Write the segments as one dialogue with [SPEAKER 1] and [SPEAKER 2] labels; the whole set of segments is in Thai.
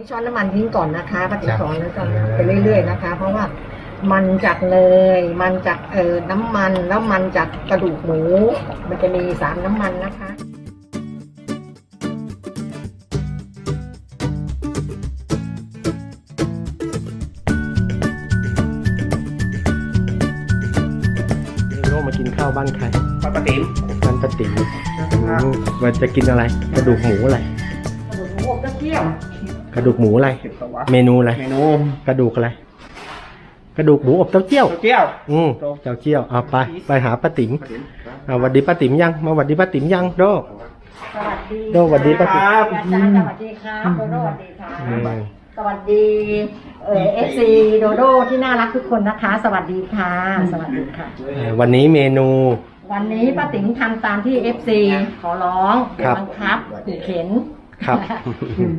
[SPEAKER 1] นี่ช้อนน้ำมันทิ้งก่อนนะคะปฏิ
[SPEAKER 2] ครับ
[SPEAKER 1] สอนแล้วก็ไปเรื่อยๆนะคะ เพราะว่ามันจากเนยมันจากเอ่อน้ำมันแล้วมันจากกระดูกหมู มันจะมีสามน้ำมันนะคะ
[SPEAKER 2] โยมากินข้าวบ้านใคร
[SPEAKER 3] ปลาติ๋ม
[SPEAKER 2] บ้านป้าติ๋มอืมว่าจะกินอะไร กระดูกหมูอะไร
[SPEAKER 1] ระดูกหมูอะ
[SPEAKER 2] ไร
[SPEAKER 3] เห็นปะวะ
[SPEAKER 2] เมนูอะไร
[SPEAKER 3] เมนู
[SPEAKER 2] กระดูกอะไร กระดูกหมูอบเต้าเจี้ยว
[SPEAKER 3] เจียว
[SPEAKER 2] อืมเจ้าเจี้ยวเอาไป ไปหาป้าติ๋มเอาหวัดดีป้าติ๋มยัง มาหวัดดีป้าติ๋มยังโด
[SPEAKER 1] สวัสดี
[SPEAKER 2] โดสวัสดีป้าติ๋ม
[SPEAKER 1] อาจารย์สวัสดีครับโดโดสวัสดีค่ะ
[SPEAKER 2] อืม
[SPEAKER 1] สวัสดีเอฟซีโดโดที่น่ารักทุกคนนะคะ สวัสดีค่ะ สวัสดีค่ะ
[SPEAKER 2] เอ่อวันนี้เมนู
[SPEAKER 1] วันนี้ป้าติ๋งทำตามที่ FC ขอร้อง
[SPEAKER 2] ครับ
[SPEAKER 1] บังคับขู่เข็น
[SPEAKER 2] ครับ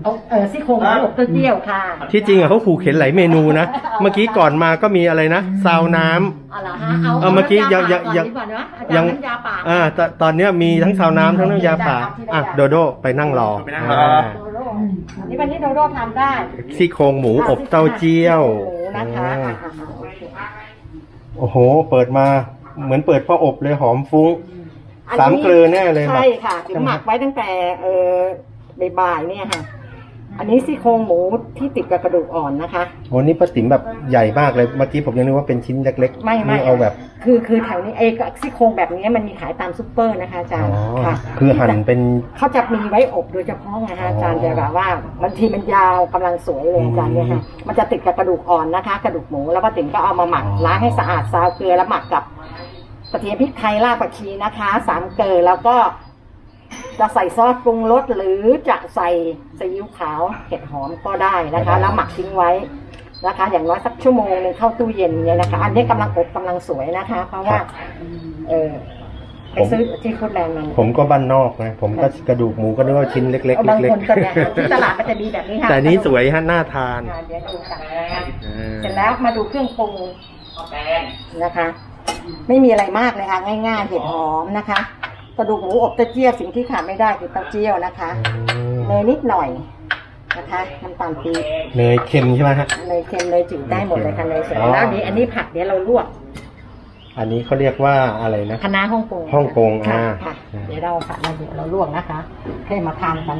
[SPEAKER 1] เอาเออซี่โครงหมูอบเต้าเจี้ยวค่ะ
[SPEAKER 2] ที่จริงอะเขาขู่เข็นหลายเมนูนะ เมื่อกี้ก่อนมาก็มีอะไรนะซาวน้ำ
[SPEAKER 1] เอาละฮะเอา
[SPEAKER 2] เออเมื่อกี้ยังยังยัง
[SPEAKER 1] น้ำาป่าก่อนดีกว่าเนอะอา
[SPEAKER 2] ยั
[SPEAKER 1] จางรย์น้ำยาป่า
[SPEAKER 2] อ่าตตอนเนี้ยมีทั้งซาวน้ำทั้งน้ำยาป่าอะโดโดไปนั่งรอ
[SPEAKER 3] ไปนั่งรอ
[SPEAKER 2] อ่า
[SPEAKER 1] โดโดวันนี้วันนี้โดโดทำได้
[SPEAKER 2] ซี่โครงหมูอบเต้าเจี้ยว
[SPEAKER 1] หมูนะคะ
[SPEAKER 2] อ่า
[SPEAKER 1] อ่าอ่าโอเค
[SPEAKER 2] โอ้โห เปิดมาเหมือนเปิดพ่ออบเลยหอมฟุ้ง
[SPEAKER 1] อันนี้
[SPEAKER 2] สามเกลือแน่เลย
[SPEAKER 1] ใช่ค่ะถึงหมักไว้ตั้งแต่เออ บ่ายๆเนี่ยค่ะ อันนี้ซี่โครงหมูที่ติดกับกระดูกอ่อนนะคะ
[SPEAKER 2] โอ้นี่ป้าติ๋มแบบใหญ่มากเลย เมื่อกี้ผมยังนึกว่าเป็นชิ้นเล็กๆ
[SPEAKER 1] ไม่ไม่
[SPEAKER 2] นี่เอาแบบ
[SPEAKER 1] คือคือแถวนี้เอยซี่โครงแบบนี้มันมีขายตามซุปเปอร์นะคะอาจาร
[SPEAKER 2] อ๋อ
[SPEAKER 1] ย์ค่ะ
[SPEAKER 2] คือหั่นเป็น
[SPEAKER 1] เขาจะมีไว้อบโดยเฉพาะไงฮะอาจารย์
[SPEAKER 2] อ๋อ
[SPEAKER 1] จะแบบว่าบางทีมันยาวกำลังสวยเลยอาจารย์เนี่ยค่ะมันจะติดกับกระดูกอ่อนนะคะ กระดูกหมูแล้วป้าติ๋มก็เอามาหมัก
[SPEAKER 2] อ๋อ
[SPEAKER 1] ล้างให้สะอาดซาวเกลือแล้วหมักกับกระเทียมพริกไทยรากผักชีนะคะสามเกลือแล้วก็ จะใส่ซอสปรุงรสหรือจะใส่ซีอิ๊วขาวเห็ดหอมก็ได้นะคะ แล้วหมักทิ้งไว้นะคะ อย่างน้อยสักชั่วโมงหนึงเข้าตู้เย็นเนี่ยนะคะ อันนี้กำลังอบกำลังสวยนะคะ เพราะว่า เออไปซื้อที่ฟูดแลนด์มัน
[SPEAKER 2] ผมก็บ้านนอกนะผมก็กระดูกหมูก็นึกว่าชิ้นเล็กๆ
[SPEAKER 1] บาง
[SPEAKER 2] เล็ก
[SPEAKER 1] คนก็เนี่ยที่ตลาดมันจะมีแบบนี้ค่ะ
[SPEAKER 2] แต่อันนี้สวยฮะน่าทาน
[SPEAKER 1] ค่ะเดี๋ยวดูกันนะคะ
[SPEAKER 2] อ่า
[SPEAKER 1] เสร็จแล้วมาดูเครื่องปรุงนะคะ ไม่มีอะไรมากเลยค่ะง่าย ๆ เห็ดหอมนะคะ กระดูกหมูอบเต้าเจี้ยวสิ่งที่ขาดไม่ได้คือเต้าเจี้ยวนะคะ
[SPEAKER 2] อืม
[SPEAKER 1] เนยนิดหน่อยนะคะน้ำตาลปี๊บ
[SPEAKER 2] เนยเค็มใช่ไหมฮะ
[SPEAKER 1] เนยเค็มเนยจืดได้หมดเลยค่ะเนยเสร็จ
[SPEAKER 2] อ๋อ
[SPEAKER 1] แล้วนี้อันนี้ผักเดี๋ยวเราลวก
[SPEAKER 2] อันนี้เขาเรียกว่าอะไรนะ
[SPEAKER 1] คณะน้าฮ่องกง
[SPEAKER 2] ฮ่องกง
[SPEAKER 1] ค่ะ
[SPEAKER 2] อ่า
[SPEAKER 1] ค่ะ
[SPEAKER 2] อ่า
[SPEAKER 1] เดี๋ยวเราผัดมาเดี๋ยวเราลวกนะคะ ให้มาทานกัน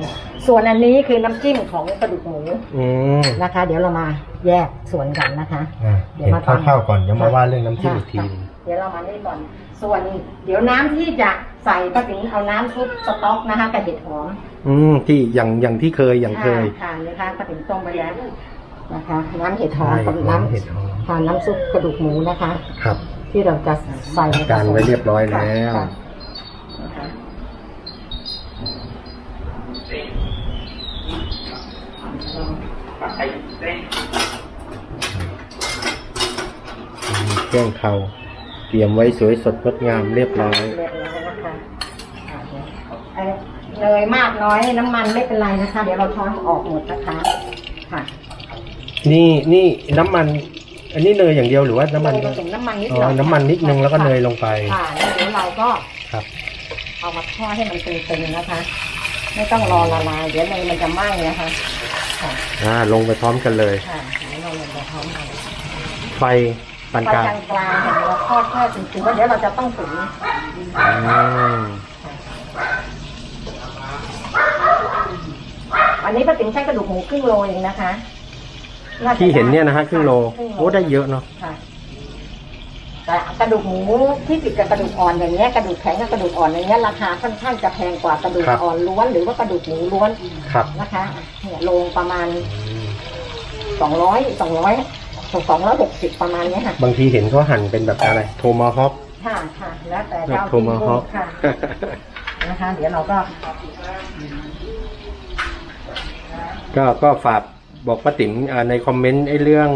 [SPEAKER 1] ส่วนอันนี้คือน้ำจิ้มของกระดูกหมู
[SPEAKER 2] อืม
[SPEAKER 1] นะคะ เดี๋ยวเรามาแยกส่วนกันนะคะ
[SPEAKER 2] อะ
[SPEAKER 1] เดี๋ยว
[SPEAKER 2] เห็น
[SPEAKER 1] มาทำ
[SPEAKER 2] ข้าวๆก่อนเดี๋ยวมาว่าเรื่องน้ำจิ้มอีกที
[SPEAKER 1] ค่ะเดี๋ยวเรามานี่ก่อน ส่วนเดี๋ยวน้ำที่จะใส่ป้าติ๋งเอาน้ำซุปสต๊อกนะคะกับเห็ดหอม
[SPEAKER 2] อืมที่อย่างอย่างที่เคยอย่างเคย
[SPEAKER 1] ค่ะนะคะป้าติ๋งต้มไปแล้วนะคะ น้ำเห็ดหอม
[SPEAKER 2] ใช่
[SPEAKER 1] กับน้ำ
[SPEAKER 2] เห็ดหอม
[SPEAKER 1] ค่ะน้ำซุปกระดูกหมูนะคะ
[SPEAKER 2] ครับ
[SPEAKER 1] ที่เราจะใส่ใน
[SPEAKER 2] การไว้เรียบร้อยแล้ว
[SPEAKER 1] ค่ะนะคะ
[SPEAKER 3] ปลาไข่เส้น
[SPEAKER 2] มีเครื่องเขาเตรียมไว้สวยสดงดงามเรียบร้อย
[SPEAKER 1] เรียบร้อยนะคะอ่าเดี๋ยวเอ่อเนยมากน้อยน้ำมันไม่เป็นไรนะคะ เดี๋ยวเราช้อนออกหมดนะคะ ค่ะ
[SPEAKER 2] นี่นี่น้ำมัน อันนี้เนยอย่างเดียวหรือว่าน้ำมัน
[SPEAKER 1] เยผสมน้ำมันนิด
[SPEAKER 2] อ๋
[SPEAKER 1] หน่
[SPEAKER 2] อ
[SPEAKER 1] อย
[SPEAKER 2] น้ำมันนิดนึงแล้วก็เนยลงไป
[SPEAKER 1] ค่ะแล้วเดี๋ยวเราก็
[SPEAKER 2] ครับ
[SPEAKER 1] เอามาทอดให้มันตึงๆนะคะ ไม่ต้องรอละลายเดี๋ยวเนยมันจะไหม้นะคะค่ะ
[SPEAKER 2] อ่าลงไปพร้อมกันเลย
[SPEAKER 1] ค่ะเดี๋ยวเราลงไปพร้อมกัน
[SPEAKER 2] ไฟปาน
[SPEAKER 1] ไฟ
[SPEAKER 2] กลาง
[SPEAKER 1] กลางๆค่ะเดี๋ยวเราทอดแค่ถึงๆว่าเดี๋ยวเราจะต้องตุ๋น
[SPEAKER 2] อืม
[SPEAKER 1] อันนี้ป้าติ๋งใช้กระดูกหมูครึ่งโลเองนะคะาจะ
[SPEAKER 2] ที่เห็นเนี่ยนะฮะครึ่งโล
[SPEAKER 1] ครึ่งโล
[SPEAKER 2] โอ้ได้เยอะเนาะ
[SPEAKER 1] ค่ะแต่กระดูกหมูที่ติดกับกระดูกอ่อนอย่างเงี้ยกระดูกแข็งกับกระดูกอ่อนอย่างเงี้ยราคาค่อนข้างจะแพงกว่ากระดูกอ่อนล้วนหรือว่ากระดูกหมูล้วน
[SPEAKER 2] ครับ
[SPEAKER 1] นะคะเนี่ยโลประมาณสองร้อยสองร้อยสองร้อยหกสิบประมาณเนี้ยค่ะ
[SPEAKER 2] บางทีเห็นเขาหั่นเป็นแบบอะไรโทมาฮอป
[SPEAKER 1] ค่ะค่ะแล้วแต่
[SPEAKER 2] แบบ
[SPEAKER 1] เจ้า
[SPEAKER 2] โท
[SPEAKER 1] ที่
[SPEAKER 2] มาฮ
[SPEAKER 1] พู
[SPEAKER 2] อ
[SPEAKER 1] ด
[SPEAKER 2] ป
[SPEAKER 1] ค่ะนะคะ เดี๋ยวเราก็
[SPEAKER 2] ก็ก็ฝาก บอกป้าติ๋มอ่าในคอมเมนต์ไอ้เรื่อง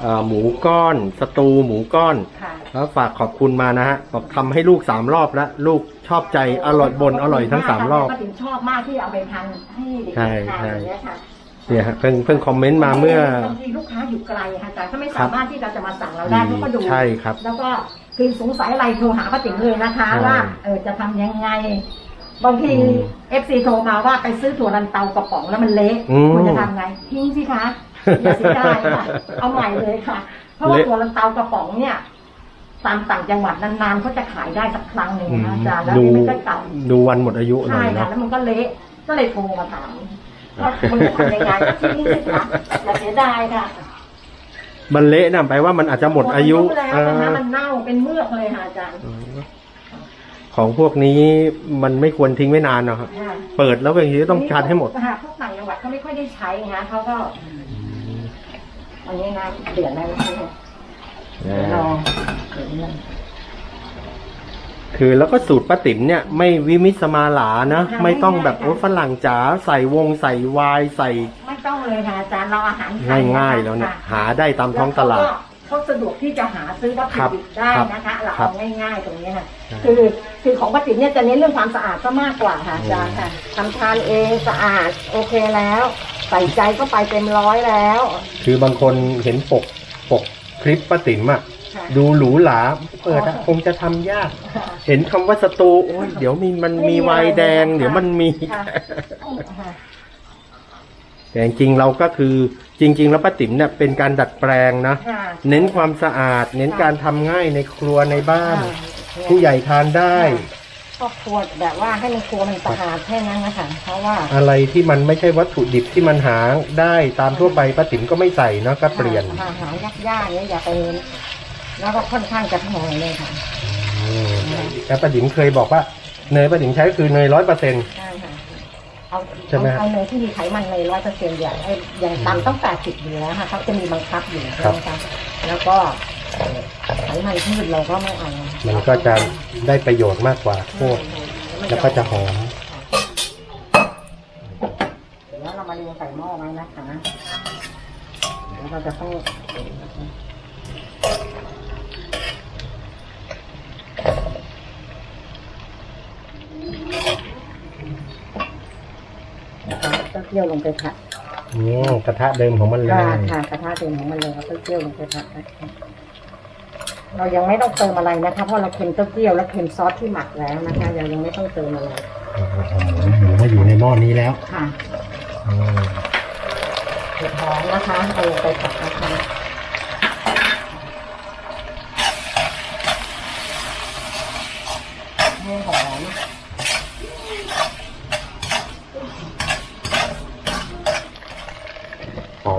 [SPEAKER 2] เอ่อหมูก้อนสตูหมูก้อน
[SPEAKER 1] ค่ะ
[SPEAKER 2] แล้วฝากขอบคุณมานะฮะบอกทำให้ลูกสามรอบแล้วลูกชอบใจอร่อยบนอร่อยทั้งสามรอบ
[SPEAKER 1] ก็ถึงชอบมากที่เอาไปทานให้เด็กๆ
[SPEAKER 2] ใช่
[SPEAKER 1] ทาน
[SPEAKER 2] ใช่
[SPEAKER 1] อย่างเงี้ยค่ะ
[SPEAKER 2] เนี่ยฮะเพิ่งเพิ่งคอมเมนต์มาเมื่อ บา
[SPEAKER 1] งทีลูกค้าอยู่ไกลค่ะอาจารย์ก็ไม่
[SPEAKER 2] ครั
[SPEAKER 1] สา
[SPEAKER 2] บ
[SPEAKER 1] มารถที่เราจะมาสั่งเราได้เขาก็ดู
[SPEAKER 2] ใช่ครับ
[SPEAKER 1] แล้วก็คือสงสัยอะไรโทรหาป้าติ๋มเลยนะคะ
[SPEAKER 2] ใช่
[SPEAKER 1] ว่าเออจะทำยังไง บางทีเอฟซีโทรมาว่าไปซื้อถั่วลันเตากระป๋องแล้วมันเละ
[SPEAKER 2] อืม
[SPEAKER 1] คุณจะทำไงทิ้งสิคะอย่าเสียดายค่ะเอาใหม่เลยค่ะ เพราะว่า
[SPEAKER 2] เละ
[SPEAKER 1] ถั่วลันเตากระป๋องเนี่ยตามต่างจังหวัดนานๆเขาจะขายได้สักครั้งหนึ่ง
[SPEAKER 2] อืม
[SPEAKER 1] นะอาจารย์แล้ว
[SPEAKER 2] ดู
[SPEAKER 1] นี่มันก็เก่า
[SPEAKER 2] ดูวันหมดอายุหน่
[SPEAKER 1] ใช่
[SPEAKER 2] อย
[SPEAKER 1] ค่ะ
[SPEAKER 2] เนาะ
[SPEAKER 1] แล้วมันก็เละก็เลยโทรมาถามว่าคุณจะทำยังไงก็ทิ้งสิคะอย่าเสียดายค่ะ
[SPEAKER 2] มันเละนะแปลว่ามันอาจจะหมดอายุ
[SPEAKER 1] หมดแล้วนะคะ
[SPEAKER 2] อ่า
[SPEAKER 1] มันเน่าเป็นเมือกเลยค่ะอาจารย์
[SPEAKER 2] ของพวกนี้มันไม่ควรทิ้งไว้นานเนาะครับ
[SPEAKER 1] ค่ะ
[SPEAKER 2] เปิดแล้วอย่างนี้ต้องชาร์จให้หมด
[SPEAKER 1] ค่ะพวกต่างจังหวัดเขาไม่ค่อยได้ใช้ไงเขาก็อันนี้นะเดือดแล้วนะคะเดี๋ยวรอเดี๋ยวนะ
[SPEAKER 2] คือแล้วก็สูตรป้าติ๋มเนี่ยไม่วิมิสมาหลานะ
[SPEAKER 1] ค่ะ
[SPEAKER 2] ไม่ต้องแบบ
[SPEAKER 1] ไม่
[SPEAKER 2] โอ้
[SPEAKER 1] ค่ะ
[SPEAKER 2] ฝรั่งจ๋าใส่วงใส่วายใส่
[SPEAKER 1] ไม่ต้องเลยค่ะอาจารย์เราอาหารไท
[SPEAKER 2] ง่ายๆแล้วเนี่ย
[SPEAKER 1] ค่ะ
[SPEAKER 2] หาได้ตามท้องตลาด
[SPEAKER 1] แวก็ เขาสะดวกที่จะหาซื้อวัตถุดิบได้
[SPEAKER 2] ครับ
[SPEAKER 1] นะคะเรา
[SPEAKER 2] ครั
[SPEAKER 1] เอา
[SPEAKER 2] บ
[SPEAKER 1] ง่าย ๆ ตรงนี้ค่ะ
[SPEAKER 2] ใช่
[SPEAKER 1] คือคือของป้าติ๋มเนี่ยจะเน้นเรื่องความสะอาดก็มากกว่าค่ะอาจารย์ค่ะทำทานเองสะอาดโอเคแล้ว ใส่ใจก็ไปเต็มร้อยแล้ว
[SPEAKER 2] คือบางคนเห็นปกปกคลิปป้าติ๋มอะ
[SPEAKER 1] ค่ะ
[SPEAKER 2] ดูหรูหราเปิดอะ
[SPEAKER 1] อ๋อ
[SPEAKER 2] คงจะทำยาก เห็นคำว่าสตูโอ้ยเดี๋ยวมีมันมีไวน์แดง เดี๋ยวมันมี
[SPEAKER 1] ค่ะค่ะ
[SPEAKER 2] แต่จริงๆเราก็คือ จริง ๆ แล้วป้าติ๋มเนี่ยเป็นการดัดแปลงนะ
[SPEAKER 1] ค่ะ
[SPEAKER 2] เน้นความสะอาด เน้นการทำง่ายในครัวในบ้าน
[SPEAKER 1] ค่ะ
[SPEAKER 2] ผู้ใหญ่ทานได้
[SPEAKER 1] ครอบครัวแบบว่าให้มันครัวมันสะอาดแค่นั้นนะคะเพราะว่า
[SPEAKER 2] อะไรที่มันไม่ใช่วัตถุดิบที่มันหาได้ตามทั่วไปป้าติ๋มก็ไม่ใส่เนาะก็เปลี่ยน
[SPEAKER 1] หาหายากยากๆเนี่ยอย่าไปเน้นแล้วก็ค่อนข้างจะแพงเลยค่ะ
[SPEAKER 2] อืมแล้วป้าติ๋มเคยบอกว่าเนยป้าติ๋มใช้คือเนยร้อยเปอร์เซ็นต์
[SPEAKER 1] ใช่ค่ะ เอา
[SPEAKER 2] ใช่ไหม
[SPEAKER 1] เอาเอาเนยที่มีไขมันในร้อยเปอร์เซ็นต์อย่างให้อย่างต่ำต้องแปดสิบอยู่แล้วค่ะเขาจะมีบังคับอยู่ใช่ไหมคะแล้วก็เอ่อไขมันพืชเราก็ไม่เอา
[SPEAKER 2] มันก็จะได้ประโยชน์มากกว่าโทษแล้วก็จะหอม
[SPEAKER 1] เดี๋ยวเรามาเรียงใส่หม้อไว้นะคะแล้วเราจะต้อง เอาเต้าเจี้ยวลงไปผัด
[SPEAKER 2] อืมกระทะเดิมของมันเลย
[SPEAKER 1] ค่ะค่ะกระทะเต็มของมันเลยเอาเต้าเจี้ยวลงไปผัดนะคะเรายังไม่ต้องเติมอะไรนะคะ เพราะเราเค็มเต้าเจี้ยวและเค็มซอสที่หมักแล้วนะคะเรายังไม่ต้องเติมอะไร
[SPEAKER 2] โอ้โหหมูมาอยู่ในหม้อนี้แล้ว
[SPEAKER 1] ค่ะ
[SPEAKER 2] อืม
[SPEAKER 1] เห็ดหอมนะคะเอาลงไปผัดนะคะให้หอม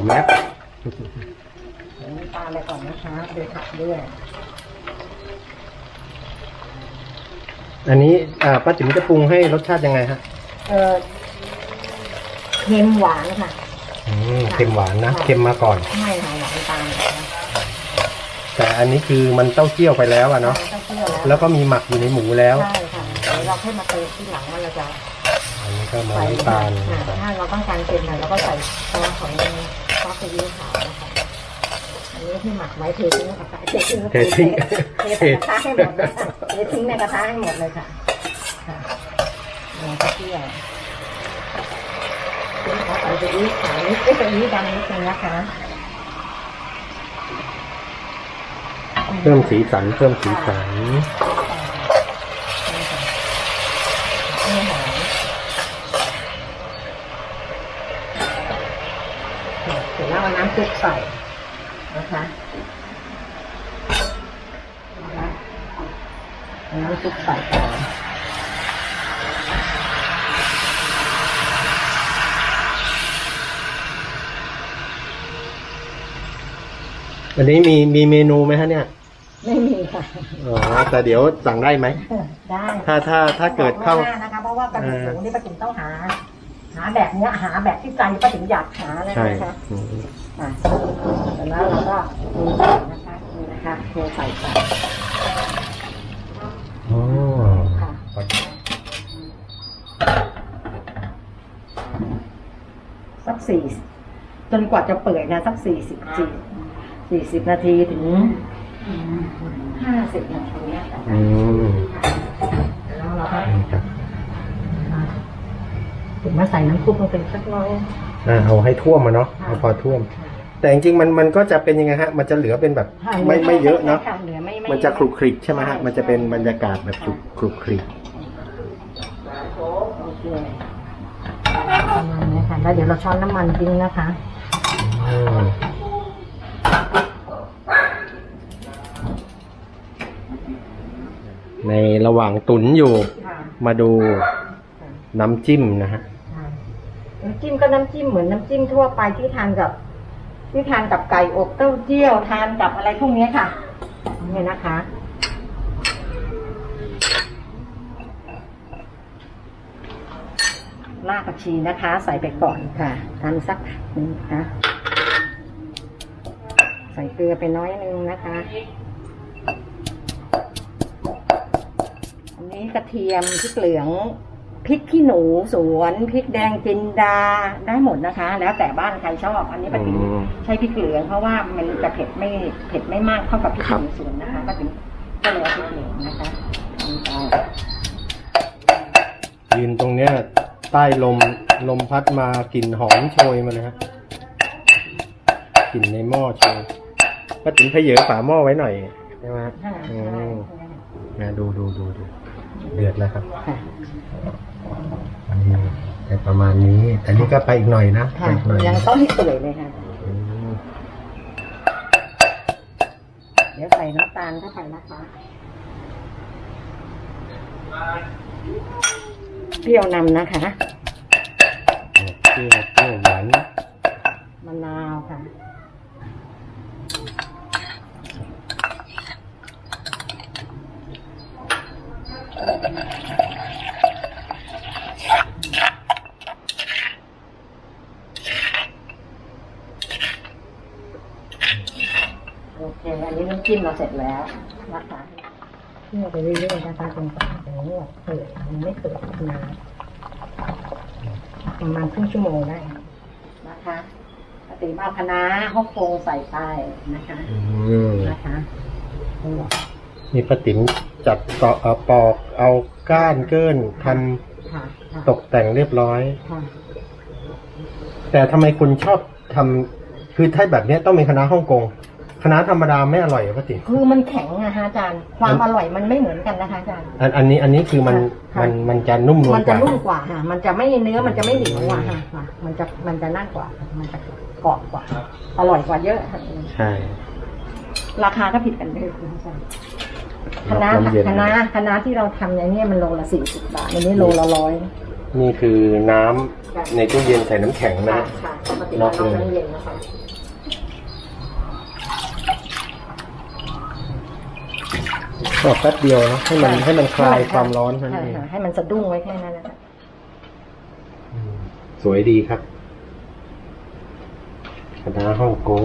[SPEAKER 2] หอมแล้ว
[SPEAKER 1] ใส่น้ำตาลไปก่อนนะคะเดี๋ยวผัดด้วย
[SPEAKER 2] อันนี้อ่าป้าติ๋มจะปรุงให้รสชาติยังไงฮะ
[SPEAKER 1] เออเค็มหวานค่ะ
[SPEAKER 2] อืมเค็มหวานนะเค็มมาก่อน
[SPEAKER 1] ไม่ค่ะหวานตามนะคะ
[SPEAKER 2] แต่อันนี้คือมันเต้าเจี้ยวไปแล้วอะเนาะ
[SPEAKER 1] เต้าเจี้ยวแล้ว
[SPEAKER 2] แล้วก็มีหมักอยู่ในหมูแล้ว
[SPEAKER 1] ใช่ค่ะเดี๋ยวเราค่อยมาเติมที่หลังว่าเราจะ
[SPEAKER 2] อันนี้ก็มา
[SPEAKER 1] ใส่
[SPEAKER 2] น้ำตาล
[SPEAKER 1] ค่ะถ้าเราต้องการเค็มหน่อยเราก็ใส่ซอสของ ซีอิ๊วขาวนะคะอันนี้ที่หมักไว้เททิ้งกับกระทะเททิ้ง
[SPEAKER 2] เททิ้ง
[SPEAKER 1] เทใส่กระทะให้หมดเลยค่ะเททิ้งในกระทะให้หมดเลยค่ะค่ะเนี่ยก็เที่ยวเป็นขอใส่ซีอิ๊วขาวนิดเอ้ยซีอิ๊วดำนิดนึงนะคะ
[SPEAKER 2] เพิ่มสีสันเพิ่มสีสัน
[SPEAKER 1] หอมเส ร็จแล้วเอาน้ำซุปใส่นะคะนะคะเอาน้ำซุปใส่ก่อน
[SPEAKER 2] วันนี้มีมีเมนูไหมฮะเนี่ย
[SPEAKER 1] ไม่มีค่ะ
[SPEAKER 2] อ๋อ แต่เดี๋ยวสั่งได้ไหม
[SPEAKER 1] ได้
[SPEAKER 2] ถ้าถ้าถ้าเกิดเข้า
[SPEAKER 1] บอกล่วงหน้นะคะเพราะว่ากระดูกหมูนี่ป้าติ๋มต้องหา หาแบบเนี้ยหาแบบที่ใจป้าติ๋มอยากหาเลย
[SPEAKER 2] ใช่
[SPEAKER 1] นะคะ
[SPEAKER 2] อืม
[SPEAKER 1] อะเสร็จแล้วเราก็มีใส่นะคะนี่นะคะเทใส่ไป
[SPEAKER 2] อ๋อ
[SPEAKER 1] ค่ะสักสี่จนกว่าจะเปื่อยนะสักสี่สิบสี่สี่สิบนาทีถึงห้าสิบนาทีเนี่ยค่ะ
[SPEAKER 2] อืม
[SPEAKER 1] แล้วเราก็
[SPEAKER 2] นี่ครับ
[SPEAKER 1] ถึงมาใส่น้ำซุปลงไปสักน้อย
[SPEAKER 2] อ่าเอาให้ท่วมมาเนาะเอาพอท่วม แต่จริงๆมันมันก็จะเป็นยังไงฮะ มันจะเหลือเป็นแบบไม่ไม่เยอะเนาะ
[SPEAKER 1] ค่เหลือไม่ไม่
[SPEAKER 2] มันจะคลุกคลิกใช่ไหมฮะมันจะเป็นบรรยากาศแบบคลุกคลุกคลิก
[SPEAKER 1] โอ้เคประมาณนี้ค่ะแล้วเดี๋ยวเราช้อนน้ำมันทิ้งนะคะ
[SPEAKER 2] อืมในระหว่างตุนอยู่
[SPEAKER 1] ค่ะ
[SPEAKER 2] มาดูน้ำจิ้มนะฮะ
[SPEAKER 1] น้ำจิ้มก็น้ำจิ้มเหมือนน้ำจิ้มทั่วไปที่ทานกับ ที่ทานกับไก่อบเต้าเจี้ยวทานกับอะไรพวกนี้ค่ะเนี่นะคะ รากผักชีนะคะ ใส่ไปก่อนค่ะทำสักหนึ่งนะคะใส่เกลือไปน้อยนึงนะคะอันนี้กระเทียมพริกเหลือง พริกขี้หนูสวนพริกแดงจินดาได้หมดนะคะ แล้วแต่บ้านใครชอบ อันนี้ปฏิ
[SPEAKER 2] อืม
[SPEAKER 1] ใช้พริกเหลืองเพราะว่ามันจะเผ็ดไม่เผ็ดไม่มากเท่ากับพริก
[SPEAKER 2] ครั
[SPEAKER 1] ขี้
[SPEAKER 2] บ
[SPEAKER 1] หนูสวนนะคะก็ถึงก็เลยเอาพริกเหลืองนะคะลงไป
[SPEAKER 2] ยืนตรงเนี้ยใต้ลมลมพัดมากลิ่นหอมโชยมาเลยฮะกลิ่นในหม้อโชยป้าติ๋มเพเยอฝาหม้อไว้หน่อยใช่ไหมฮะ
[SPEAKER 1] ค่ะ
[SPEAKER 2] อืมนะดูดูดูดู เดือดแล้วครับ
[SPEAKER 1] ค่ะ
[SPEAKER 2] อันนี้แต่ประมาณนี้ แต่นี่ก็ไปอีกหน่อยนะไป
[SPEAKER 1] ค่ะ
[SPEAKER 2] อีกหน่อย
[SPEAKER 1] ยังต้องให้เปื่อยเลยค่ะ
[SPEAKER 2] อืม
[SPEAKER 1] เดี๋ยวใส่น้ำตาลเข้าไปนะคะเปรี้ยวนำนะคะ
[SPEAKER 2] เปรี้ยวเปรี้ยวหวาน
[SPEAKER 1] มะนาวค่ะ โอเค อันนี้น้ำจิ้ม เราเสร็จแล้วนะคะเคี่ยวไปเรื่อยๆนะคะจนกว่าจะงวดเปื่อยมันไม่เปื่อยนานประมาณครึ่งชั่วโมงได้นะคะปกติเอาคณะน้าฮ่องกงใส่ไปนะคะ
[SPEAKER 2] อืม
[SPEAKER 1] นะคะนี่แหละ
[SPEAKER 2] นี่ป้าติ๋มจัดเกาะเอาปอกเอาก้านเกิ้นท
[SPEAKER 1] ค่ะค่ะำ
[SPEAKER 2] ตกแต่งเรียบร้อย
[SPEAKER 1] ค่ะ
[SPEAKER 2] แต่ทำไมคุณชอบทำคือถ้าแบบเนี้ยต้องเป็นคณะน้าฮ่องกง คณะน้าธรรมดาไม่อร่อยเหรอป้าติ๋ม
[SPEAKER 1] คือมันแข็งนะคะอาจารย์ ความอร่อยมันไม่เหมือนกันนะคะอาจารย์
[SPEAKER 2] อันอันนี้อันนี้คือมัน
[SPEAKER 1] ค่ะ
[SPEAKER 2] มันมันจะนุ่มนวล
[SPEAKER 1] มัน
[SPEAKER 2] ก
[SPEAKER 1] จะ
[SPEAKER 2] ว่า
[SPEAKER 1] นุ่มกว่าค่ะ มันจะไม่เนื้อมันจะไม่เหนียวอะค่ะค่ะมันจะมันจะนั่นกว่า มันจะกรอบกว่า อร่อยกว่าเยอะค่ะ
[SPEAKER 2] ใช่
[SPEAKER 1] ราคาก็ผิดกันเลยคุณผู้ชมคณะ
[SPEAKER 2] น้ำเย็น
[SPEAKER 1] คณะคณะที่เราทำในเนี้มันโลละสี่สิบบาทอันนี้โลละร้อย
[SPEAKER 2] นี่คือน้ำ
[SPEAKER 1] ค่ะ
[SPEAKER 2] ในตู้เย็นใส่น้ำแข็งนะ
[SPEAKER 1] ค่ะค่ะปกติเราต้องน้ำเย็นนะคะ
[SPEAKER 2] ก็แป๊บเดียวนะให้มันให้มันคลาย
[SPEAKER 1] ใช่
[SPEAKER 2] ความร้อนเท่านั้น
[SPEAKER 1] ใช่
[SPEAKER 2] เอง
[SPEAKER 1] ค่ะให้มันสะดุ้งไว้แค่นั้นนะคะ
[SPEAKER 2] อืมสวยดีครับคณะฮ่องกง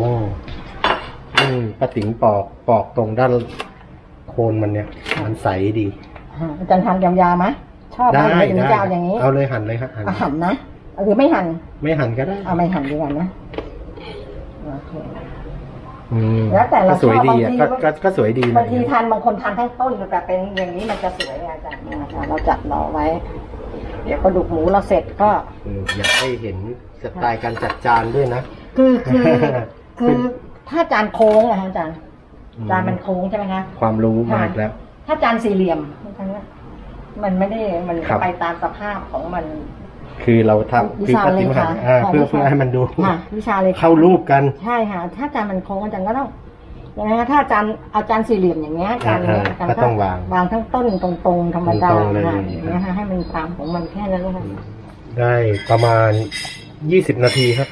[SPEAKER 2] อืมป้าติ๋งปอกปอกตรงด้านโคนมันเนี่ย มันใสดี
[SPEAKER 1] อ่าอาจารย์ทานยาวๆไหมชอบไหม
[SPEAKER 2] ได้
[SPEAKER 1] หรือ
[SPEAKER 2] ได้
[SPEAKER 1] จะเอาอย่างนี้
[SPEAKER 2] เอาเลยหั่นเลยครับหั่น
[SPEAKER 1] เอาหั่นนะหรือไม่หั่น
[SPEAKER 2] ไม่หั่นก็ได้
[SPEAKER 1] เอาไม่หั่นดีกว่านะโอเค
[SPEAKER 2] อืม
[SPEAKER 1] แล้วแต่เรา
[SPEAKER 2] ก็สวยดีอะ
[SPEAKER 1] ชอ
[SPEAKER 2] ก็
[SPEAKER 1] บบางที
[SPEAKER 2] ก็ก็สวยดี
[SPEAKER 1] บางที
[SPEAKER 2] นะ
[SPEAKER 1] ทานบางคนทานทั้งต้นแต่เป็นอย่างนี้มันจะสวยไงอาจารย์นะคะเราจัดรอไว้ เดี๋ยวกระดูกหมูเราเสร็จก็
[SPEAKER 2] อืมอยากให้เห็นสไตล์การจัดจานด้วยนะ
[SPEAKER 1] คือคือ คือถ้าจานโค้งอะคะอาจารย์
[SPEAKER 2] อืม
[SPEAKER 1] จานมันโค้งใช่ไหมคะ
[SPEAKER 2] ความรู้มาอีกแล้ว
[SPEAKER 1] ถ้าจานสี่เหลี่ยมมันไม่ได้มัน
[SPEAKER 2] ครับ
[SPEAKER 1] ไปตามสภาพของมัน
[SPEAKER 2] คือเราทำ
[SPEAKER 1] วิ
[SPEAKER 2] คือ
[SPEAKER 1] ชา
[SPEAKER 2] ป
[SPEAKER 1] เล
[SPEAKER 2] ฏิ
[SPEAKER 1] ย
[SPEAKER 2] มา
[SPEAKER 1] ค่ะ
[SPEAKER 2] อ่า
[SPEAKER 1] ของ
[SPEAKER 2] เพื่อ
[SPEAKER 1] วิชา
[SPEAKER 2] เพื่อให้มันดู
[SPEAKER 1] ค่ะวิชาเลย
[SPEAKER 2] เข้ารูปกัน
[SPEAKER 1] ใช่ค่ะ ถ้าจานมันโค้งอาจารย์ก็ต้องอย่างนี้นถ้าอาจารย์เอาจานสี่เหลี่ยมอย่างเงี้ยจานเนี้ย
[SPEAKER 2] อ่า
[SPEAKER 1] อาจารย์
[SPEAKER 2] ก็ต้องวาง
[SPEAKER 1] วางทั้งต้นตรงๆธรรมดา
[SPEAKER 2] ตรงๆเลย
[SPEAKER 1] ค่ะอย่างเงี้ยค่ะให้มันตามของมันแค่นั้นเลยค่ะ
[SPEAKER 2] ได้ประมาณยี่สิบนาทีครับ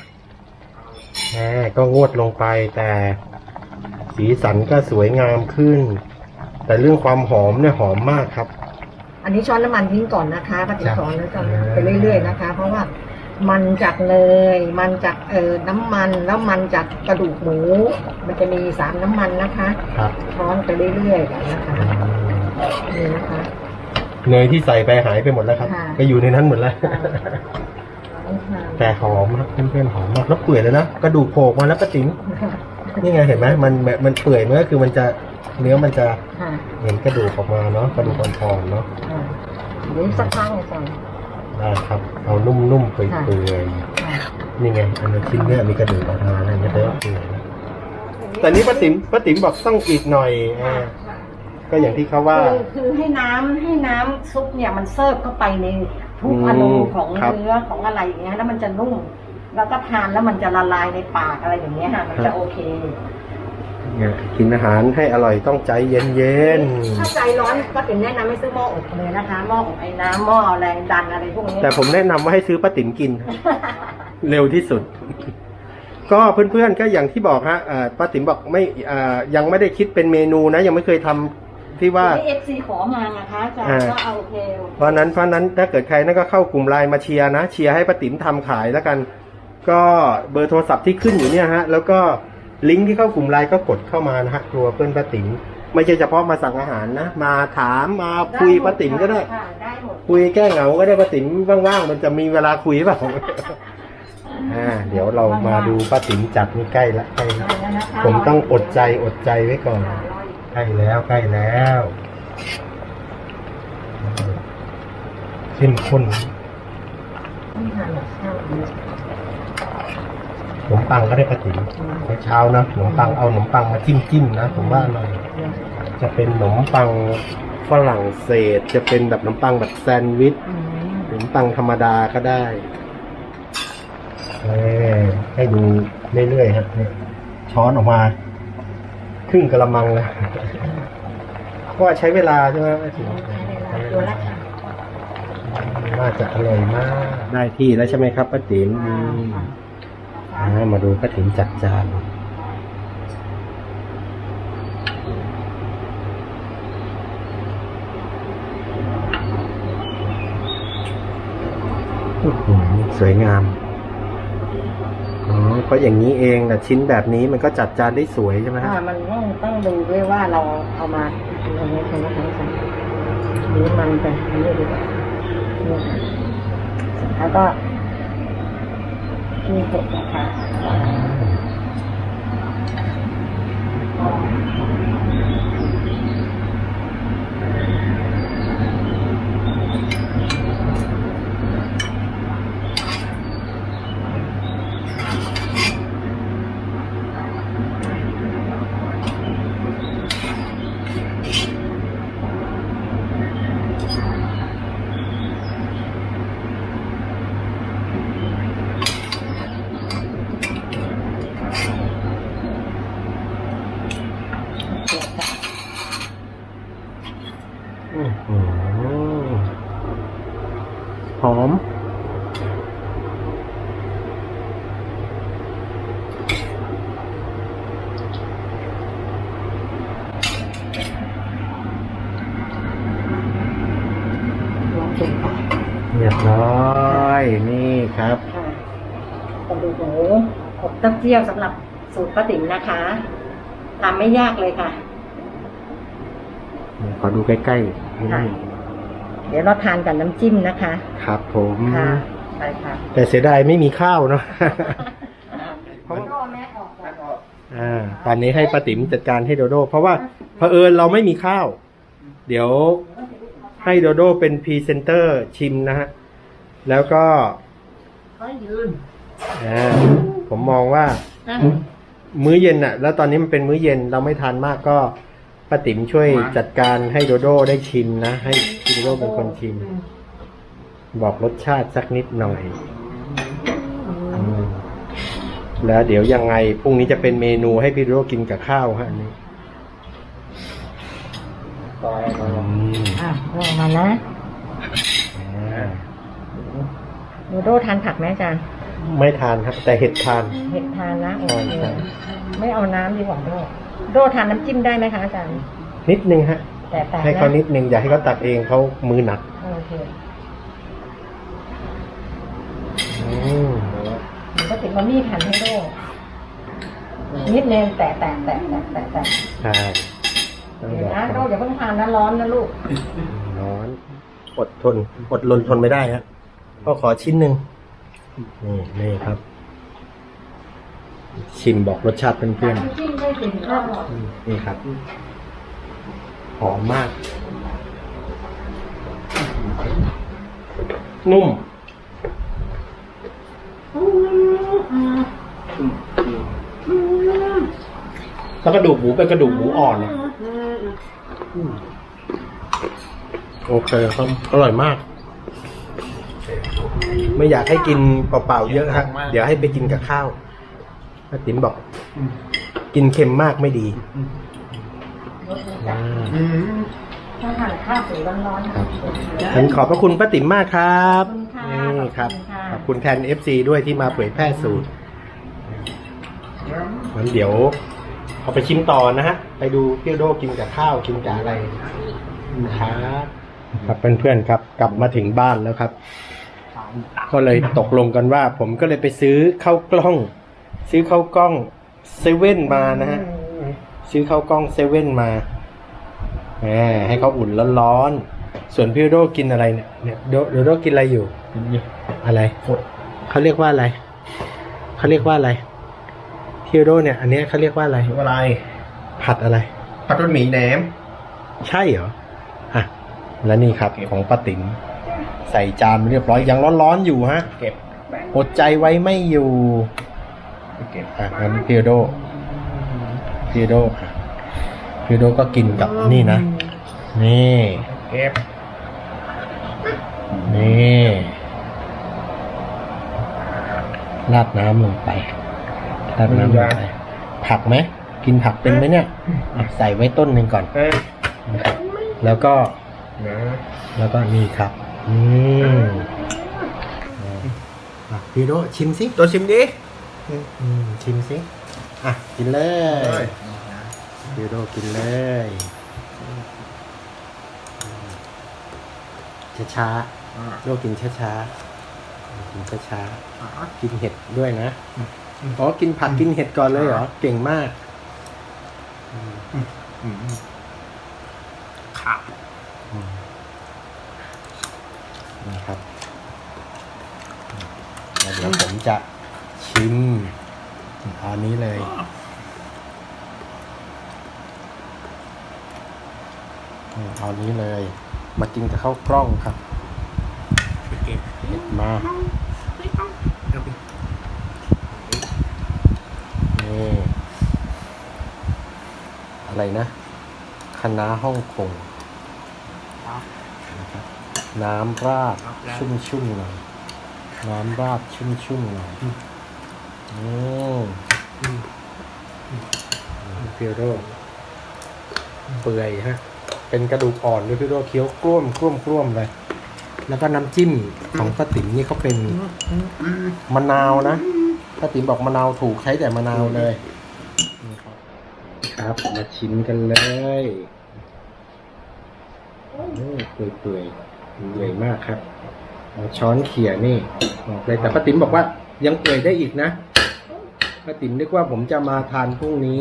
[SPEAKER 2] แหมก็งวดลงไปแต่สีสันก็สวยงามขึ้น แต่เรื่องความหอมเนี่ยหอมมากครับ
[SPEAKER 1] อันนี้ช้อนน้ำมันทิ้งก่อนนะคะปฏิ
[SPEAKER 2] จ้ะ
[SPEAKER 1] สอนแล้วกันไปเรื่อยๆนะคะ เพราะว่ามันจากเนย มันจากเอ่อน้ำมันแล้วมันจากกระดูกหมู มันจะมีสามน้ำมันนะคะ
[SPEAKER 2] ครับ
[SPEAKER 1] ช้อนไปเรื่อยๆกันนะคะนี่นะคะ
[SPEAKER 2] เนยที่ใส่ไปหายไปหมดแล้วครับ
[SPEAKER 1] ค่ะ
[SPEAKER 2] ไปอยู่ในนั้นหมดแล้ว
[SPEAKER 1] ต้องทาน
[SPEAKER 2] แต่หอมครับเพื่อนๆหอมมากแล้วเปื่อยเลยนะกระดูกโผล่มาแล้วป้าติ๋มนี่ไงเห็นไหมมันมันมันเปื่อยมันก็คือมันจะ เนื้อมันจะ
[SPEAKER 1] ค่ะ
[SPEAKER 2] เห็นกระดูกออกมาเนาะกระดูกอ่อนๆเนาะ
[SPEAKER 1] อ่าเดี๋ยวสักครั้งอาจารย์
[SPEAKER 2] ได้ครับ เอานุ่มๆเปื่อย
[SPEAKER 1] ค่ะ
[SPEAKER 2] ๆนี่ไงอันนี้ชิ้นเนี้ยมีกระดูกออกมาอะไรเงี้ยแต่ว่าเปื่อยนะแต่นี้ป้าติ๋มป้าติ๋มบอกต้องอีกหน่อยอ่าก็อย่างที่เขาว่า
[SPEAKER 1] คือคือให้น้ำให้น้ำซุปเนี่ยมันเซิร์ฟเข้าไปในทุกอนูของ
[SPEAKER 2] ครับ
[SPEAKER 1] เนื้อของอะไรอย่างเงี้ยแล้วมันจะนุ่ม แล้วก็ทานแล้วมันจะละลายในปากอะไรอย่างเงี้ยค่ะมันจะโอเค
[SPEAKER 2] เนี่ยกินอาหารให้อร่อยต้องใจเย็น
[SPEAKER 1] ถ้าใจร้อนก็ถึงแนะนำให้ซื้อหม้ออบเลยนะคะหม้ออบไอ้น้ำหม้อแรงดันอะไรพวกนี้
[SPEAKER 2] ๆแต่ผมแนะนำว่าให้ซื้อป้าติ๋มกิน เร็วที่สุด ก็เพื่อนๆก็อย่างที่บอกฮะเอ่อป้าติ๋มบอกไม่เอ่อยังไม่ได้คิดเป็นเมนูนะ ยังไม่เคยทำที่ว่า
[SPEAKER 1] ที่เอฟซีขอมานะคะอาจาร
[SPEAKER 2] อ่า
[SPEAKER 1] ย์ก็เอาโอเค
[SPEAKER 2] เพราะนั้นเพราะนั้นถ้าเกิดใครนั่นก็เข้ากลุ่มไลน์มาเชียร์นะเชียร์ให้ป้าติ๋มทำขายแล้วกัน ก็เบอร์โทรศัพท์ที่ขึ้นอยู่เนี่ยฮะ แล้วก็ ลิงก์ที่เข้ากลุ่มไลน์ก็กดเข้ามานะฮะครัวเพื่อนป้าติ๋มไม่ใช่เฉพาะมาสั่งอาหารนะ มาถามมาคุยป้าติ๋มก็ได้
[SPEAKER 1] ค่ะได้หมด
[SPEAKER 2] คุยแก้เหงาก็ได้ป้าติ๋มว่างๆ มันจะมีเวลาคุยเปล่า อ่า เดี๋ยวเรามาดูป้าติ๋มจัดนี่ใกล้ละใกล้ละผมต้องอดใจอดใจไว้ก่อน ใกล้แล้วใกล้แล้วเข้มข้นข นมปังก็ได้ป้าติ๋มเช้าๆนะขนมปังเอาขนมปังมาจิ้มจิ้มๆนะผมว่าอร่อยจะเป็นขนมปังฝรั่งเศส จะเป็นแบบขนมปังแบบแซนด์วิชขนมปังธรรมดาก็ได้เอ้ยให้ดูเรื่อยๆครับเนี่ยช้อนออกมาครึ่งกระมังเลยเพราะว่าใช้เวลาใช่ไหมถึง
[SPEAKER 1] ตัวละค่ะ
[SPEAKER 2] น่าจะอร่อยมาก ได้ที่แล้วใช่ไหมครับป้าติ๋มอื มามาดูป้าติ๋มจัดจานอื้อหือสวยงาม อ๋อ เพราะอย่างนี้เองนะชิ้นแบบนี้มันก็จัดจานได้สวยใช่ไหมฮะ
[SPEAKER 1] อ่ามันต้องต้องดูด้วยว่าเราเอามาอันนี้ใช่ไหมคะหรือมันไปนนี้ดีกว่าแล้วก็ มีเผ็ดนะคะ
[SPEAKER 2] อื้อหือ หอม
[SPEAKER 1] ลองชิมค่ะ
[SPEAKER 2] เรียบร้อย นี่ครับ
[SPEAKER 1] ค่ะกระดูกหมูอบเต้าเจี้ยวสำหรับสูตรป้าติ๋มนะคะทำไม่ยากเลยค่ะ
[SPEAKER 2] ขอดูใกล้ๆ
[SPEAKER 1] ค่ะ
[SPEAKER 2] นี่
[SPEAKER 1] เดี๋ยวเราทานกับน้ำจิ้มนะคะ
[SPEAKER 2] ครับผม
[SPEAKER 1] ค่ะไปค่ะ
[SPEAKER 2] แต่เสียดายไม่มีข้าวเนาะ
[SPEAKER 1] เพราะว่าแม่ออกก่อน
[SPEAKER 2] อ่าตอนนี้ให้ป้าติ๋มจัดการให้โดโด เพราะว่าเผอิญเราไม่มีข้าว เดี๋ยวให้โดโดเป็นพรีเซนเตอร์ชิมนะฮะ แล้วก็
[SPEAKER 1] เขายืน
[SPEAKER 2] อ่าผมมองว่า มื้อเย็นน่ะแล้วตอนนี้มันเป็นมื้อเย็นเราไม่ทานมากก็ ป้าติ๋มช่วยจัดการให้โดโดได้ชิมนะ ให้โดโดเป็นคนชิม บอกรสชาติสักนิดหน่อยอืมแล้วเดี๋ยวยังไงพรุ่งนี้จะเป็นเมนูให้พี่โดโดกินกับข้าวฮะอันนี้อืม
[SPEAKER 1] อะลองมานะ
[SPEAKER 2] อ่า
[SPEAKER 1] โดโดทานผักไหมอาจารย์
[SPEAKER 2] ไม่ทานครับ แต่เห็ดทาน
[SPEAKER 1] เห็ดทานนะโอ
[SPEAKER 2] ใช่
[SPEAKER 1] เค
[SPEAKER 2] ใช่
[SPEAKER 1] ไม่เอาน้ำดีกว่าโด โดทานน้ำจิ้มได้ไหมคะอาจารย์
[SPEAKER 2] นิดนึงฮะ
[SPEAKER 1] แต่แต่
[SPEAKER 2] ให้เขานิดนึงอย่าให้เขาตักเองเขามือหนัก
[SPEAKER 1] โอเค
[SPEAKER 2] อืม
[SPEAKER 1] มันก็ติดบะหมี่หั่นให้โดนิดนึงแต่แต่แต่แต่แต่แต่
[SPEAKER 2] ใช่ต้อง
[SPEAKER 1] เดี๋
[SPEAKER 2] บ
[SPEAKER 1] ยว
[SPEAKER 2] อก
[SPEAKER 1] นะโด
[SPEAKER 2] ก่อน
[SPEAKER 1] อย่าเพิ่งทานนะร้อนนะลูก
[SPEAKER 2] ร้อน อดทน อดรนทนไม่ได้ฮะก็ขอชิ้นหนึ่งนี่นี่ครับ ชิมบอกรสชาติเพื่อน
[SPEAKER 1] น้ำจิ้มได้กลิ่นก็อร่อย
[SPEAKER 2] ๆอืมนี่ครับหอมมาก นุ่มแล้วกระดูกหมูเป็นกระดูกหมูอ่อนนะอืมโอเคครับอร่อยมาก ไม่อยากให้กินเปล่าๆเยอะฮะเดี๋ยวให้ไปกินกับข้าว ป้าติ๋มบอก กินเค็มมากไม่ดีอ่า
[SPEAKER 1] ถ้าทานข้าวสวยร้อนๆ
[SPEAKER 2] ครับฉันขอบพระคุณป้าติ๋มมากครับ
[SPEAKER 1] ขอบคุณค่ะ
[SPEAKER 2] นี่ครับ
[SPEAKER 1] ขอบคุณค่ะ
[SPEAKER 2] ขอบคุณแทน FC ด้วยที่มาเผยแพร่สูตรงั้นเดี๋ยวเอาไปชิมต่อนะฮะ ไปดูพี่โดกินกับข้าวกินกับอะไรนะครับครับเพื่อนๆครับ กลับมาถึงบ้านแล้วครับ ก็เลยตกลงกันว่า ผมก็เลยไปซื้อข้าวกล้อง ซื้อข้าวกล้องเซเว่นมานะฮะซื้อข้าวกล้องเซเว่นมาแหมให้เขาอุ่นร้อนๆส่วนพี่โดกินอะไรเนี่ยเนี่ยโดโดโดกินอะไรอยู่ อะไรเขาเรียกว่าอะไรเขาเรียกว่าอะไรพี่โดเนี่ย อันเนี้ยเขาเรียกว่าอะไร
[SPEAKER 4] อะไร
[SPEAKER 2] ผัดอะไร
[SPEAKER 4] ผัดบะหมี่แหนม
[SPEAKER 2] ใช่เหรออะแล้วนี่ครับของป้าติ๋มใส่จานเรียบร้อยยังร้อนๆอยู่ฮะ
[SPEAKER 4] เก็บ
[SPEAKER 2] อดใจไว้ไม่อยู่
[SPEAKER 4] เก็บ
[SPEAKER 2] อะงั้นพี่โดพี่โดอะพี่โดก็กินกับนี่นะ นี่
[SPEAKER 4] เก็บ
[SPEAKER 2] นี่ราดน้ำลงไปราดน้ำลงไป ผักไหม กินผักเป็นไหมเนี่ย ใส่ไว้ต้นหนึ่งก่อน แล้วก็ แล้วก็นี่ครับ อืมอ่พี่โดชิมสิ
[SPEAKER 4] ตัวชิมดิ
[SPEAKER 2] อืมชิมสิอะกินเลยพี่โดกินเลยช้าช้าๆโดกินช้าช้าๆกินช้าช้าๆกินเห็ดด้วยนะอ๋อกินผักกินเห็ดก่อนเลยเหรอ เก่งมาก
[SPEAKER 4] ขาด
[SPEAKER 2] นะครับแล้วเดี๋ยวผมจะ ชิมเอาอันนี้เลยอืมเอาอันนี้เลย มากินกับข้าวกล้องครับ
[SPEAKER 4] เก็บ
[SPEAKER 2] เห็ดมา
[SPEAKER 4] เอาไป
[SPEAKER 2] นี่อะไรนะคณะน้าฮ่องกงนะครับน้ำราดชุ่มๆหน่อยน้ำราดชุ่มๆหน่อย อืมเพียโรเปื่อยฮะ เป็นกระดูกอ่อนด้วยพี่โรเคี้ยวกล้วมกล้วมกล้วมเลย แล้วก็น้ำจิ้มของป้าติ๋มนี่เขาเป็นมะนาวนะป้าติ๋มบอกมะนาวถูกใช้แต่มะนาวเลย ครับมาชิมกันเลยเปื่อยเปื่อยเปื่อยมากครับช้อนเขี่ยนี่ออกเลยแต่ป้าติ๋มบอกว่ายังเปื่อยได้อีกนะ ป้าติ๋มนึกว่าผมจะมาทานพรุ่งนี้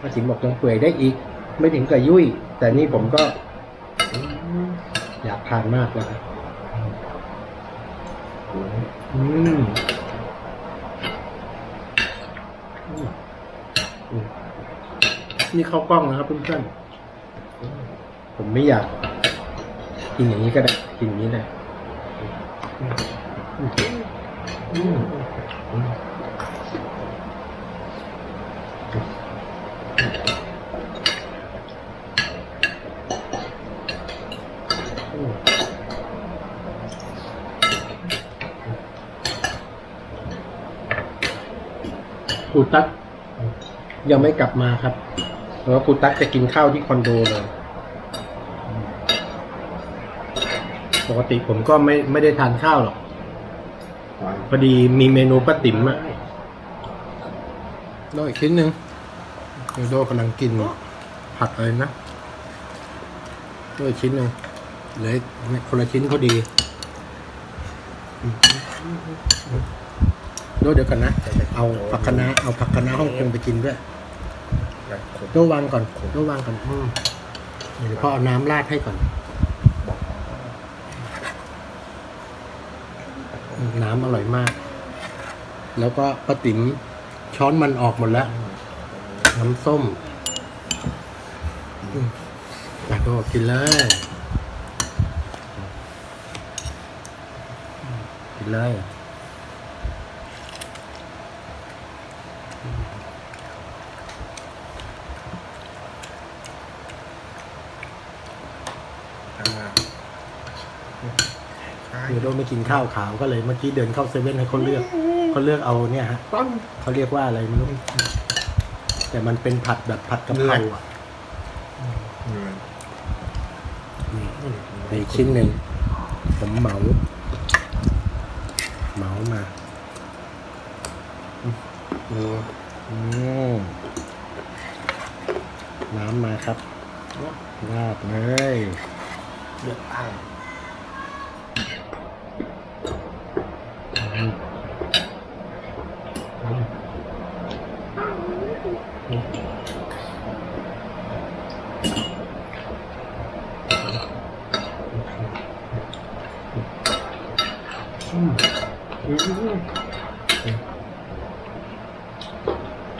[SPEAKER 2] ป้าติ๋มบอกยังเปื่อยได้อีก ไม่ถึงกับยุ่ย แต่นี่ผมก็ อยากทานมากเลยครับอืมอืมนี่ข้าวกล้องนะครับเพื่อนๆผมไม่อยากกินอย่างนี้ก็ได้กินอย่างนี้เลยอืมอืมอืมอืม ครูตั๊กยังไม่กลับมาครับเพราะว่าครูตั๊กจะกินข้าวที่คอนโดเลยปกติผมก็ไม่ไม่ได้ทานข้าวหรอกพอดีมีเมนูป้าติ๋มอะโดอีกชิ้นหนึ่งโดกำลังกินผัดอะไรนะโดอีกชิ้นหนึ่งเหลือคนละชิ้นพอดี โดเดี๋ยวกันนะ เอาผักคะน้าเอาผักคะน้าฮ่องกงไปกินด้วยโดวางก่อนโดวางก่อนอืมเดี๋ยวพ่อเอาน้ำราดให้ก่อน น้ำอร่อยมาก แล้วก็ป้าติ๋มช้อนมันออกหมดแล้ว น้ำส้มอืมอะก็กินเลยกินเลย
[SPEAKER 4] ทำมาใช่
[SPEAKER 2] คือ โดไม่กินข้าวขาวก็เลยเมื่อกี้เดินเข้าเซเว่นให้เขาเลือกเขาเลือกเอาเนี่ยฮะเขาเรียกว่าอะไรไม่รู้แต่มันเป็นผัดแบบผัดกะเพราอะนี่อีกชิ้นหนึ่งผมเหมาเหมามาอืมน้ำมาครับราดเลย
[SPEAKER 4] เลือกตั้ง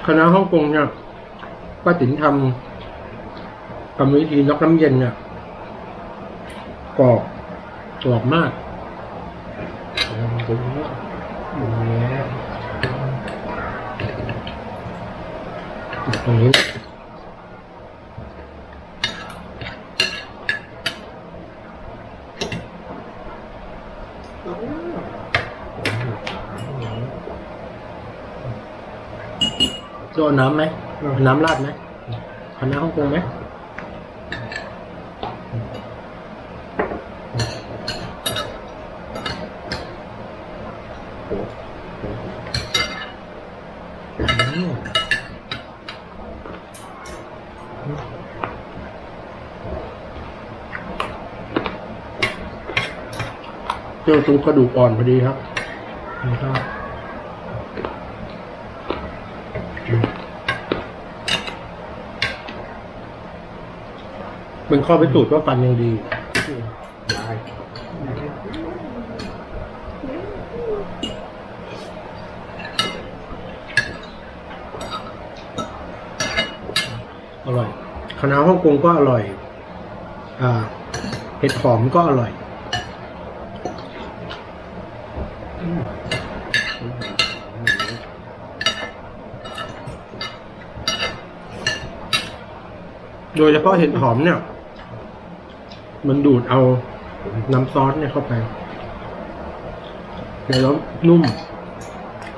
[SPEAKER 2] คณะฮ่องกงเนี่ยป้าติ๋นทำกรรมวิธีนอกน้ำเย็นเนี่ยกรอบกรอบมากตรงนี้ โดนน้ำไหมน้ำราดไหมคณะฮ่องกงไหมเจอตรงกระดูกอ่อนพอดีครับ ข้อพิสูจน์ว่าฟันยังดีอร่อยคณะน้าฮ่องกงก็อร่อย อ่า เห็ดหอมก็อร่อยโดยเฉพาะเห็ดหอมเนี่ย มันดูดเอาน้ำซอสเนี่ยเข้าไปแล้วนุ่ม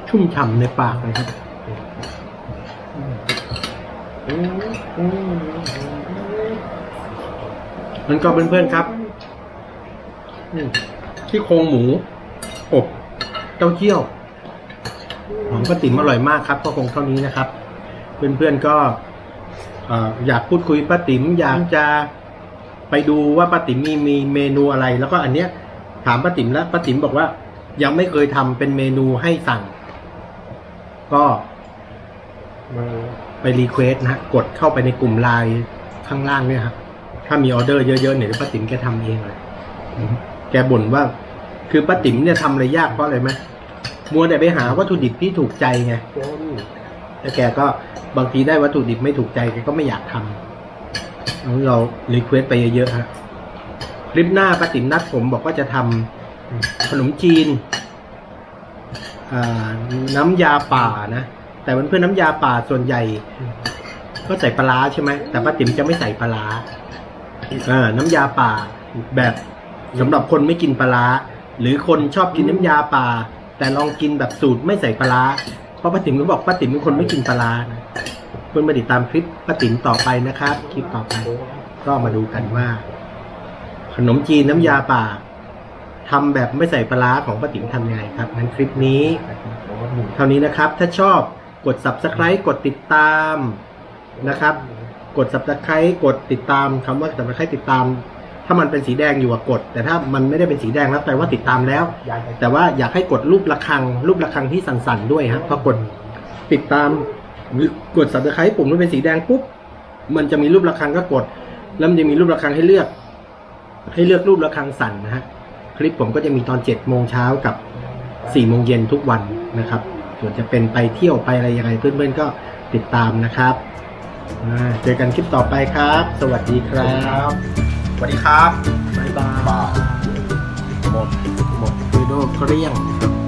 [SPEAKER 2] ชุ่มฉ่ำในปากเลยครับมันก็เพื่อนๆครับที่โครงหมูอบเต้าเจี้ยวหอมป้าติ๋มอร่อยมากครับ ก็คงเท่านี้นะครับ เพื่อนๆก็อยากพูดคุยป้าติ๋มอยากจะ ไปดูว่าป้าติ๋มมีมีเมนูอะไร แล้วก็อันเนี้ยถามป้าติ๋มแล้วป้าติ๋มบอกว่า ยังไม่เคยทำเป็นเมนูให้สั่ง ก็ไปรีเควสนะฮะกดเข้าไปในกลุ่มไลน์ข้างล่างเนี่ยครับถ้ามีออเดอร์เยอะๆเนี่ยเดี๋ยวป้าติ๋มแกทำเองเลยแกบ่นว่า คือป้าติ๋มเนี่ยทำอะไรยากเพราะอะไรไหมมัวแต่ไปหาวัตถุดิบที่ถูกใจไงแล้วแกก็บางทีได้วัตถุดิบไม่ถูกใจแกก็ไม่อยากทำ แล้วเรารีเควสไปเยอะๆฮะคลิปหน้าป้าติ๋มนัดผมบอกว่าจะทำขนมจีนน้ำยาป่านะ แต่เพื่อนๆน้ำยาป่าส่วนใหญ่ ก็ใส่ปลาใช่ไหมแต่ป้าติ๋มจะไม่ใส่ปลาน้ำยาป่าแบบสำหรับคนไม่กินปลาหรือคนชอบกินน้ำยาป่า แต่ลองกินแบบสูตรไม่ใส่ปลาเพราะป้าติ๋มก็บอกป้าติ๋มเป็นคนไม่กินปลาร้านะ เพื่อนมาติดตามคลิปป้าติ๋มต่อไปนะครับ คลิปต่อไป ก็มาดูกันว่า ขนมจีนน้ำยาป่าทำแบบไม่ใส่ปลาของป้าติ๋มทำยังไงครับงั้นคลิปนี้ เท่านี้นะครับ ถ้าชอบกด subscribe กดติดตามนะครับ กด subscribe กดติดตามคำว่า subscribe ติดตาม ถ้ามันเป็นสีแดงอยู่กด แต่ถ้ามันไม่ได้เป็นสีแดงแล้วแปลว่าติดตามแล้ว แต่ว่าอยากให้กดรูประฆังรูประฆังที่สั่นๆด้วยฮะพอกดติดตาม หรือกด subscribe ปุ่มที่เป็นสีแดงปุ๊บมันจะมีรูประฆังก็กด แล้วมันจะมีรูประฆังให้เลือก ให้เลือกรูประฆังสั่นนะฮะคลิปผมก็จะมีตอนเจ็ดโมงเช้ากับสี่โมงเย็นทุกวันนะครับส่วนจะเป็นไปเที่ยวไปอะไรยังไงเพื่อนๆก็ติดตามนะครับอ่าเจอกันคลิปต่อไปครับ สวัสดีครับ
[SPEAKER 4] สวัสดีครับ
[SPEAKER 2] บ๊ายบาย
[SPEAKER 4] บายหมด
[SPEAKER 2] หมดคือโดเกลี้ยงครับ